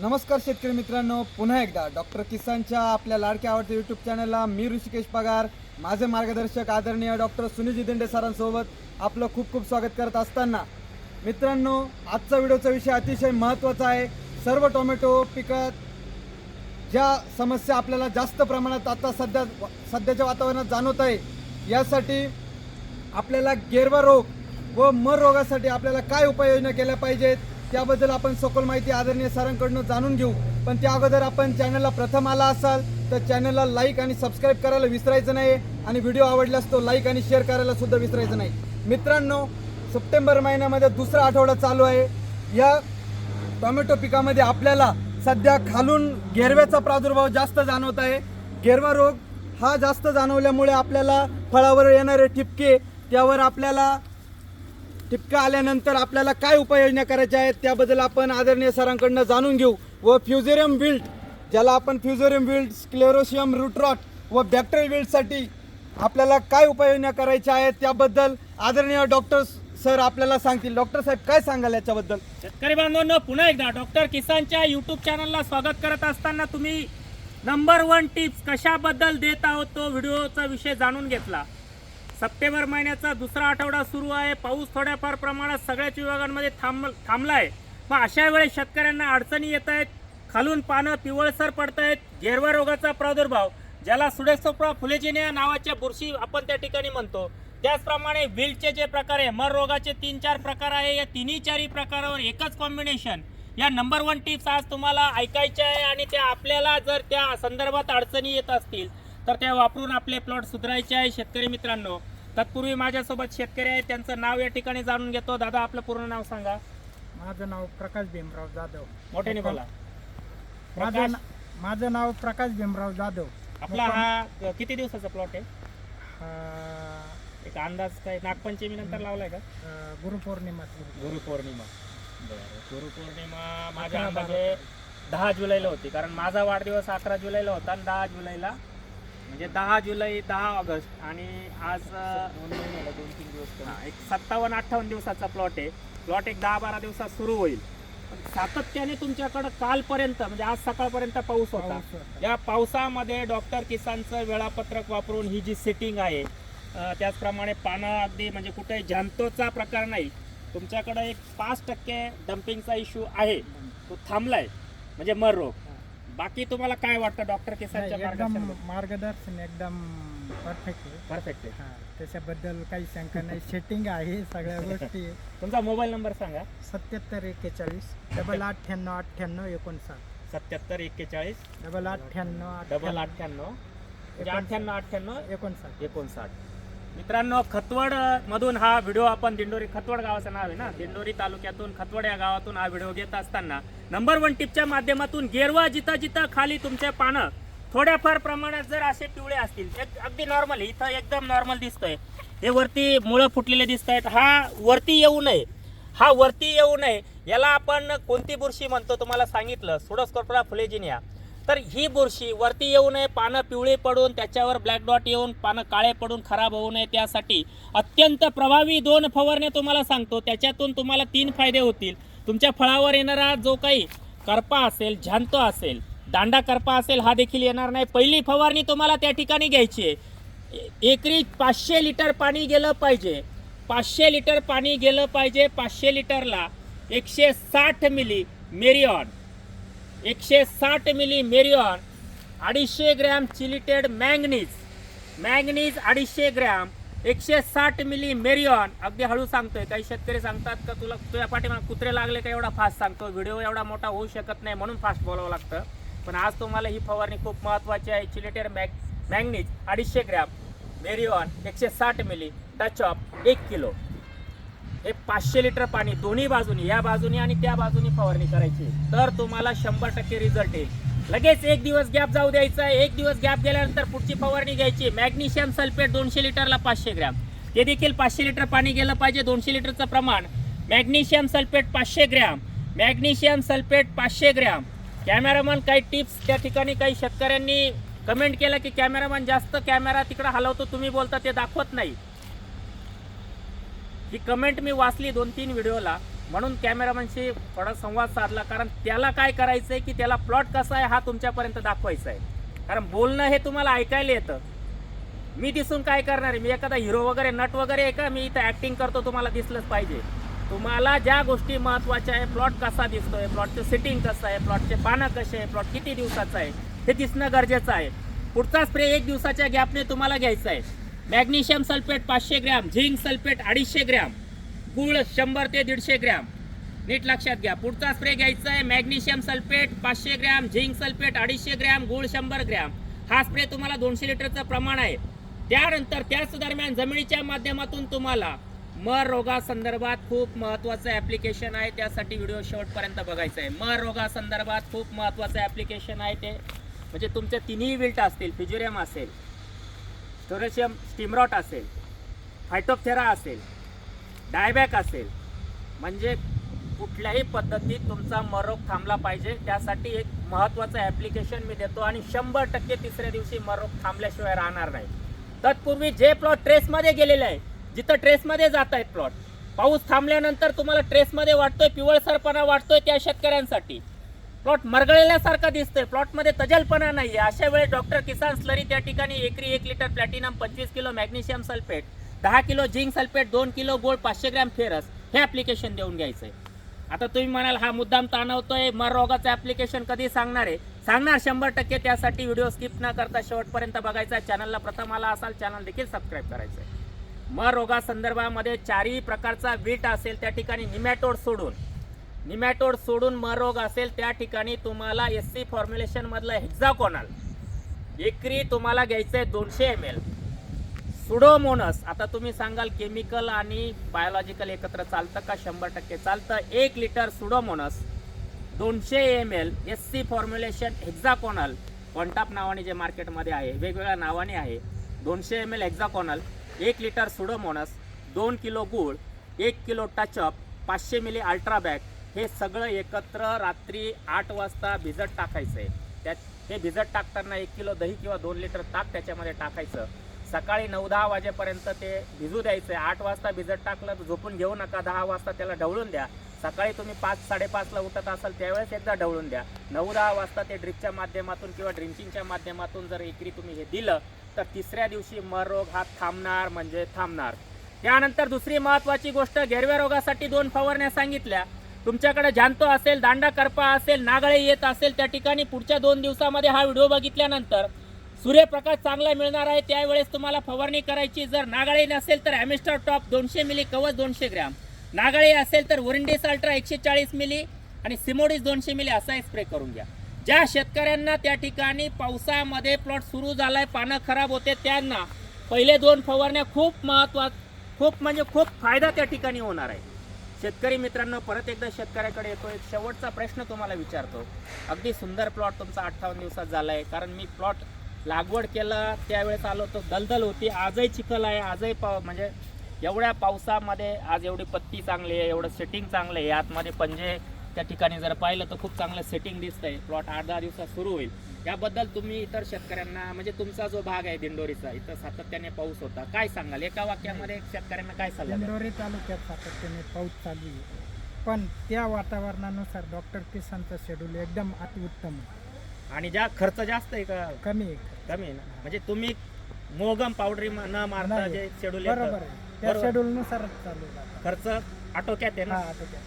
नमस्कार शेतकरी मित्रांनो पुन्हा एकदा डॉक्टर किसानच्या आपल्या लाडक्या आवडत्या यूट्यूब चॅनलला मी ऋषिकेश पगार. माझे मार्गदर्शक आदरणीय डॉक्टर सुनील जितेंडे सरांसोबत आपलं खूप खूप स्वागत करत असताना. मित्रांनो आजचा व्हिडिओचा विषय अतिशय महत्त्वाचा आहे. सर्व टोमॅटो पिकात ज्या समस्या आपल्याला जास्त प्रमाणात आता सध्या सध्याच्या वातावरणात जाणवत आहे यासाठी आपल्याला गेरवा रोग व मर रोगासाठी आपल्याला काय उपाययोजना केल्या पाहिजेत? त्याबद्दल आपण सखोल माहिती आदरणीय सरांकडून जाणून घेऊ. पण त्या अगोदर आपण चॅनलला प्रथम आला असाल तर चॅनलला लाईक आणि सबस्क्राईब करायला विसरायचं नाही आणि व्हिडिओ आवडल्यास तो लाईक आणि शेअर करायला सुद्धा विसरायचं नाही. मित्रांनो सप्टेंबर महिन्यामध्ये दुसरा आठवडा चालू आहे. या टोमॅटो पिकामध्ये आपल्याला सध्या खालून गेरव्याचा प्रादुर्भाव जास्त जाणवत आहे. गेरवा रोग हा जास्त जाणवल्यामुळे आपल्याला फळावर येणारे ठिपके त्यावर आपल्याला ठिपका आल्यानंतर आपल्याला काय उपाययोजना करायच्या आहेत त्याबद्दल आपण आदरणीय सरांकडनं जाणून घेऊ व फ्युझेरियम विल्ट ज्याला आपण फ्युझेरियम विल्ट स्क्लेरोशियम रुट्रॉट व बॅक्टेरियल विल्टसाठी आपल्याला काय उपाययोजना करायच्या आहेत त्याबद्दल आदरणीय डॉक्टर सर आपल्याला सांगतील. डॉक्टर साहेब काय सांगाल याच्याबद्दल? शेतकरी बांधवांनो पुन्हा एकदा डॉक्टर किसानच्या युट्यूब चॅनलला स्वागत करत असताना तुम्ही नंबर वन टिप्स कशाबद्दल देत आहोत तो व्हिडिओचा विषय जाणून घेतला. सप्टेंबर महिन्याचा दुसरा आठवडा सुरू आहे. पाऊस थोड्याफार प्रमाणात सगळ्याच विभागांमध्ये थांब थांबला आहे मग अशा वेळेस शेतकऱ्यांना अडचणी येत आहेत. खालून पानं पिवळसर पडत आहेत गेरवा रोगाचा प्रादुर्भाव ज्याला सुडेसोप्रा फुलेजिनिया नावाच्या बुरशी आपण त्या ठिकाणी म्हणतो. त्याचप्रमाणे विलचे जे प्रकार आहे मर रोगाचे तीन चार प्रकार आहे. या तिन्ही चारही प्रकारावर एकच कॉम्बिनेशन या नंबर वन टिप्स आज तुम्हाला ऐकायच्या आहे आणि त्या आपल्याला जर त्या संदर्भात अडचणी येत असतील तर त्या वापरून आपले प्लॉट सुधारायचे आहे. शेतकरी मित्रांनो तत्पूर्वी माझ्यासोबत शेतकरी आहेत त्यांचं नाव या ठिकाणी जाणून घेतो. दादा आपलं पूर्ण नाव सांगा. माझं नाव प्रकाश भीमराव जाधव. मोठ्याने बोला. माझं प्रकाश, ना- माझं नाव प्रकाश भीमराव जाधव. आपला हा किती दिवसाचा प्लॉट आहे? एक अंदाज काय नागपंचमी नंतर लावलाय का? अं, गुरुपौर्णिमा. गुरुपौर्णिमा. गुरुपौर्णिमा माझ्या अंदाजे दहा जुलैला होती कारण माझा वाढदिवस अकरा जुलैला होता आणि दहा जुलैला म्हणजे दहा जुलै दहा ऑगस्ट आणि आज दोन तीन दिवस एक सत्तावन्न अठ्ठावन्न दिवसाचा प्लॉट आहे. प्लॉट एक दहा बारा दिवसात सुरू होईल. पण सातत्याने तुमच्याकडं कालपर्यंत म्हणजे आज सकाळपर्यंत पाऊस होता. पाऊस होता. या पावसामध्ये डॉक्टर किसानचं वेळापत्रक वापरून ही जी सेटिंग आहे अ, त्याचप्रमाणे पानं अगदी म्हणजे कुठे जांतोचा प्रकार नाही. तुमच्याकडे एक पाच टक्के डम्पिंगचा इश्यू आहे. तो थांबलाय. म्हणजे मर रोग. बाकी तुम्हाला काय वाटतं डॉक्टर किसानच्या नाही, एकदम मार्गदर्शन मार्गदर्शन एकदम परफेक्ट आहे. परफेक्ट आहे. हा, त्याच्याबद्दल काही शंका नाही. सेटिंग आहे सगळ्या गोष्टी. तुमचा मोबाईल नंबर सांगा. सत्याहत्तर एक्केचाळीस डबल अठ्ठ्याण्णव अठ्ठ्याण्णव एकोणसाठ. सत्याहत्तर एक्केचाळीस. डबल अठ्ठ्याण्णव डबल अठ्ठ्याण्णव. म्हणजे अठ्ठ्याण्णव अठ्ठ्याण्णव एकोणसाठ. एकोणसाठ. मित्रांनो खतवड मधून हा व्हिडिओ आपण दिंडोरी खतवड गावाचं नाव आहे ना? दिंडोरी तालुक्यातून खतवड या गावातून हा व्हिडिओ घेत असताना नंबर वन टिपच्या माध्यमातून गेरवा जिथं जिथं खाली तुमचे पानं थोड्याफार प्रमाणात जर असे पिवळे असतील एक अगदी नॉर्मल इथं एकदम नॉर्मल दिसतंय. हे वरती मुळं फुटलेले दिसत आहेत हा वरती येऊ नये. हा वरती येऊ नये. याला आपण कोणती बुरशी म्हणतो तुम्हाला सांगितलं? सुडोस्कोर्परा फुलेजिनिया. तर ही बुरशी वरती येऊ नये पानं पिवळी पडून त्याच्यावर ब्लॅक डॉट येऊन पानं काळे पडून खराब होऊ नये त्यासाठी अत्यंत प्रभावी दोन फवारण्या तुम्हाला सांगतो. त्याच्यातून तुम्हाला तीन फायदे होतील. तुमच्या फळावर येणारा जो काही करपा असेल झांतो असेल दांडा करपा असेल हा देखील येणार नाही. पहिली फवारणी तुम्हाला त्या ठिकाणी घ्यायची आहे. ए- एकरी पाचशे लिटर पाणी गेलं पाहिजे. पाचशे लिटर पाणी गेलं पाहिजे. पाचशे लिटरला एकशे साठ मिली मेरिऑन. एकशे साठ मिली मेरिऑन अडीचशे ग्रॅम चिलिटेड मॅंगनीज. मॅंगनीज अडीचशे ग्रॅम एकशे साठ मिली मेरिऑन. अगदी हळू सांगतोय काही शेतकरी सांगतात का तुला तुझ्या पाठीमा कुत्रे लागले का एवढा फास्ट सांगतो व्हिडिओ एवढा मोठा होऊ शकत नाही म्हणून फास्ट बोलावं लागतं. पण आज तुम्हाला ही फवारणी खूप महत्त्वाची आहे. चिलिटेड मॅग मॅंगनीज अडीचशे ग्रॅम मेरिऑन एकशे साठ मिली टच ऑफ एक किलो. हे पाचशे लिटर पाणी दोन्ही बाजूनी या बाजूनी आणि त्या बाजूनी फवारणी करायची. तर तुम्हाला शंभर टक्के रिझल्ट येईल. लगेच एक दिवस गॅप जाऊ द्यायचा एक दिवस गॅप गेल्यानंतर पुढची फवारणी घ्यायची. मॅग्नेशियम सल्फेट दोनशे लिटरला पाचशे ग्रॅम. ते देखील पाचशे लिटर पाणी गेलं पाहिजे दोनशे लिटरचं प्रमाण. मॅग्नेशियम सल्फेट पाचशे ग्रॅम. मॅग्नेशियम सल्फेट पाचशे ग्रॅम. कॅमेरामन काही टिप्स त्या ठिकाणी काही शेतकऱ्यांनी कमेंट केलं की कॅमेरामन जास्त कॅमेरा तिकडं हलवतो तुम्ही बोलता ते दाखवत नाही. ही कमेंट मी वाचली दोन तीन व्हिडिओला म्हणून कॅमेरामॅनशी थोडा संवाद साधला. कारण त्याला काय करायचं आहे की त्याला प्लॉट कसा आहे हा तुमच्यापर्यंत दाखवायचा आहे कारण बोलणं हे तुम्हाला ऐकायला येतं. मी दिसून काय करणार आहे? मी एखादा हिरो वगैरे नट वगैरे आहे का? मी इथं ॲक्टिंग करतो तुम्हाला दिसलंच पाहिजे. तुम्हाला ज्या गोष्टी महत्त्वाच्या आहे प्लॉट कसा दिसतोय प्लॉटचं सिटिंग कसं आहे प्लॉटचे पानं कसे आहे प्लॉट किती दिवसाचं आहे हे दिसणं गरजेचं आहे. पुढचा स्प्रे एक दिवसाच्या गॅपने तुम्हाला घ्यायचा आहे. मॅग्नेशियम सल्फेट पाचशे ग्रॅम झिंक सल्फेट अडीचशे ग्रॅम गुळ शंभर ते दीडशे ग्रॅम. नीट लक्षात घ्या पुढचा स्प्रे घ्यायचा आहे मॅग्नेशियम सल्फेट पाचशे ग्रॅम झिंक सल्फेट अडीचशे ग्रॅम गुळ शंभर ग्रॅम. हा स्प्रे तुम्हाला दोनशे लिटरचं प्रमाण आहे. त्यानंतर त्याच दरम्यान जमिनीच्या माध्यमातून तुम्हाला मर रोगासंदर्भात खूप महत्त्वाचं ॲप्लिकेशन आहे. त्यासाठी व्हिडिओ शेवटपर्यंत बघायचा आहे. मर रोगासंदर्भात खूप महत्त्वाचं ॲप्लिकेशन आहे ते. म्हणजे तुमचे तिन्ही विल्ट असतील फिजुरियम असेल स्टोरेशियम स्टीमरॉट असेल फायटोपथेरा असेल डायबॅक असेल म्हणजे कुठल्याही पद्धतीत तुमचा मरोग थांबला पाहिजे. त्यासाठी एक महत्त्वाचं ॲप्लिकेशन मी देतो आणि शंभर टक्के तिसऱ्या दिवशी मरोग थांबल्याशिवाय राहणार नाही. तत्पूर्वी जे प्लॉट ट्रेसमध्ये गेलेले आहे जिथं ट्रेसमध्ये जात आहेत प्लॉट पाऊस थांबल्यानंतर तुम्हाला ट्रेसमध्ये वाटतोय पिवळसरपणा वाटतोय त्या शेतकऱ्यांसाठी. प्लॉट मरगळल्यासारखा दिसतोय. प्लॉटमध्ये तजलपणा नाही आहे अशा वेळेस डॉक्टर किसान स्लरी त्या ठिकाणी एकरी एक लिटर प्लॅटिनम पंचवीस किलो मॅग्नेशियम सल्फेट दहा किलो झिंक सल्फेट दोन किलो गोल्ड पाचशे ग्रॅम फेरस हे ॲप्लिकेशन देऊन घ्यायचं आहे आता तुम्ही म्हणाल हा मुद्दाम ताणवतोय. मर रोगाचं ॲप्लिकेशन कधी सांगणार आहे? सांगणार शंभर टक्के. त्यासाठी व्हिडिओ स्किप न करता शेवटपर्यंत बघायचा चॅनलला प्रथम आला असाल चॅनल देखील सबस्क्राईब करायचं आहे. मर रोगासंदर्भामध्ये चारही प्रकारचा वीट असेल त्या ठिकाणी निमॅटोड सोडून निमॅटोड सोडून मरोग असेल त्या ठिकाणी तुम्हाला एस सी फॉर्म्युलेशनमधलं हेक्झाकोनल एकरी तुम्हाला घ्यायचं आहे दोनशे एम एल सुडोमोनस आता तुम्ही सांगाल केमिकल आणि बायोलॉजिकल एकत्र चालतं का? शंभर टक्के चालतं. एक लिटर सुडोमोनस दोनशे M L S C formulation hexaconazole Contaf नावाने जे मार्केटमध्ये आहे वेगवेगळ्या नावाने आहे. दोनशे एम एल हेक्झाकॉनल एक लिटर सुडोमोनस दोन किलो गूळ एक किलो टचअप पाचशे मिली अल्ट्राबॅग हे सगळं एकत्र रात्री आठ वाजता भिजत टाकायचं आहे त्यात हे भिजत टाकताना एक किलो दही किंवा दोन लिटर ताक त्याच्यामध्ये टाकायचं. सकाळी नऊ दहा वाजेपर्यंत ते भिजू द्यायचं आहे आठ वाजता भिजत टाकलं तर झोपून घेऊ नका. दहा वाजता त्याला ढवळून द्या. सकाळी तुम्ही पाच साडेपाचला उठत असाल त्यावेळेस एकदा ढवळून द्या. नऊ दहा वाजता ते ड्रिपच्या माध्यमातून किंवा ड्रिंकिंगच्या माध्यमातून जर एकरी तुम्ही हे दिलं तर तिसऱ्या दिवशी मर रोग हा थांबणार म्हणजे थांबणार. त्यानंतर दुसरी महत्त्वाची गोष्ट गेरव्या रोगासाठी दोन फवारण्या सांगितल्या. तुमच्याकडे जांतो असेल दांडा करपा असेल नागळे येत असेल त्या ठिकाणी पुढच्या दोन दिवसामध्ये हा व्हिडिओ बघितल्यानंतर सूर्यप्रकाश चांगला मिळणार आहे त्यावेळेस तुम्हाला फवारणी करायची. जर नागाळी नसेल तर ॲमिस्टर टॉप दोनशे मिली कवच दोनशे ग्रॅम. नागाळी असेल तर वरिंडीस अल्ट्रा एकशे चाळीस मिली आणि सिमोडीस दोनशे मिली असा स्प्रे करून घ्या. ज्या शेतकऱ्यांना त्या ठिकाणी पावसामध्ये प्लॉट सुरू झाला आहे पानं खराब होते त्यांना पहिले दोन फवारण्या खूप महत्त्वा खूप म्हणजे खूप फायदा त्या ठिकाणी होणार आहे. शेतकरी मित्रांनो परत एकदा शेतकऱ्याकडे येतो एक शेवटचा प्रश्न तुम्हाला विचारतो. अगदी सुंदर प्लॉट तुमचा अठ्ठावन्न दिवसात झाला आहे कारण मी प्लॉट लागवड केला त्यावेळेस आलो तो दलदल होती. आजही चिखल आहे. आजही पाव म्हणजे एवढ्या पावसामध्ये आज एवढी पत्ती चांगली आहे एवढं सेटिंग चांगलं आहे. आतमध्ये पंजे त्या ठिकाणी जर पाहिलं तर खूप चांगलं सेटिंग दिसतंय. प्लॉट आठ दहा दिवसात सुरू होईल. याबद्दल तुम्ही इतर शेतकऱ्यांना म्हणजे तुमचा जो भाग आहे दिंडोरीचा इथं सातत्याने पाऊस होता काय सांगाल एका वाक्यामध्ये शेतकऱ्यांना काय द्याल? दिंडोरी तालुक्यात सातत्याने पाऊस चालू आहे पण त्या वातावरणानुसार डॉक्टर किसानचं शेड्यूल एकदम अतिउत्तम आहे. आणि ज्या खर्च जास्त आहे का कमी आहे कमी आहे ना म्हणजे तुम्ही मोगम पावडरी न मारता नाही. जे शेड्यूल बरोबर आहे त्या. शेड्यूलनुसारच चालू आहे आता. खर्च आटोक्यात आहे हा ना आता त्या-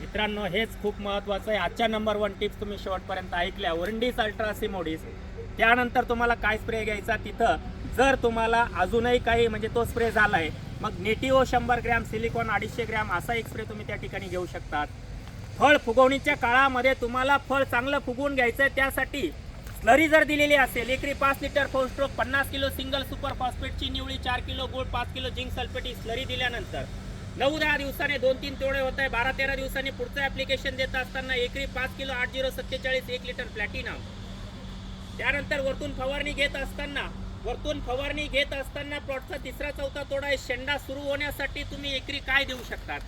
मित्रांनो हेच खूप महत्त्वाचं आहे. आजच्या नंबर वन टिप्स तुम्ही शेवटपर्यंत ऐकल्या. वरिंडीस अल्ट्रा सिमोडीस त्यानंतर तुम्हाला काय स्प्रे घ्यायचा तिथं? जर तुम्हाला अजूनही काही म्हणजे तो स्प्रे झाला आहे मग नेटिओ शंभर ग्रॅम सिलिकॉन अडीचशे ग्रॅम असा एक स्प्रे तुम्ही त्या ठिकाणी घेऊ शकतात. फळ फुगवणीच्या काळामध्ये तुम्हाला फळ चांगलं फुगवून घ्यायचं आहे त्यासाठी स्लरी जर दिलेली असेल एकरी पाच लिटर फोर स्ट्रोक पन्नास किलो सिंगल सुपर फॉस्फेटची निवळी चार किलो गुळ पाच किलो झिंक सल्फेट ही स्लरी दिल्यानंतर नऊ दहा दिवसाने दोन तीन तेवढे होत आहे बारा तेरा दिवसांनी पुढचं ऍप्लिकेशन देत असताना एकरी पाच किलो आठ झिरो सत्तेचाळीस एक लिटर प्लॅटिनम त्यानंतर वरतून फवारणी घेत असताना वरतून फवारणी घेत असताना प्लॉटचा तिसरा चौथा तोडा आहे. शेंडा सुरू होण्यासाठी तुम्ही एकरी काय देऊ शकतात?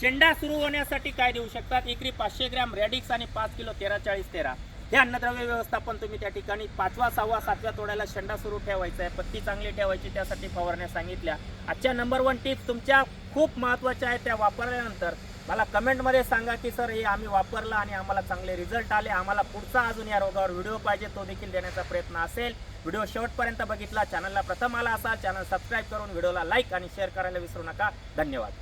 शेंडा सुरू होण्यासाठी काय देऊ शकतात? एकरी पाचशे ग्रॅम रेडिक्स आणि पाच किलो तेरा चाळीस तेरा. हे अन्नद्रव्य व्यवस्थापन तुम्ही त्या ठिकाणी पाचवा सहावा सातव्या तोड्याला शेंडा सुरू ठेवायचा आहे. पत्ती चांगली ठेवायची त्यासाठी फवारण्या सांगितल्या. आजच्या नंबर वन टिप्स तुमच्या खूप महत्त्वाच्या आहेत त्या वापरल्यानंतर मला कमेंटमध्ये सांगा की सर हे आम्ही वापरलं आणि आम्हाला चांगले रिझल्ट आले. आम्हाला पुढचा अजून या रोगावर व्हिडिओ पाहिजे तो देखील देण्याचा प्रयत्न असेल. व्हिडिओ शेवटपर्यंत बघितला चॅनलला प्रथम आला असाल चॅनल सबस्क्राईब करून व्हिडिओला लाईक आणि शेअर करायला विसरू नका. धन्यवाद.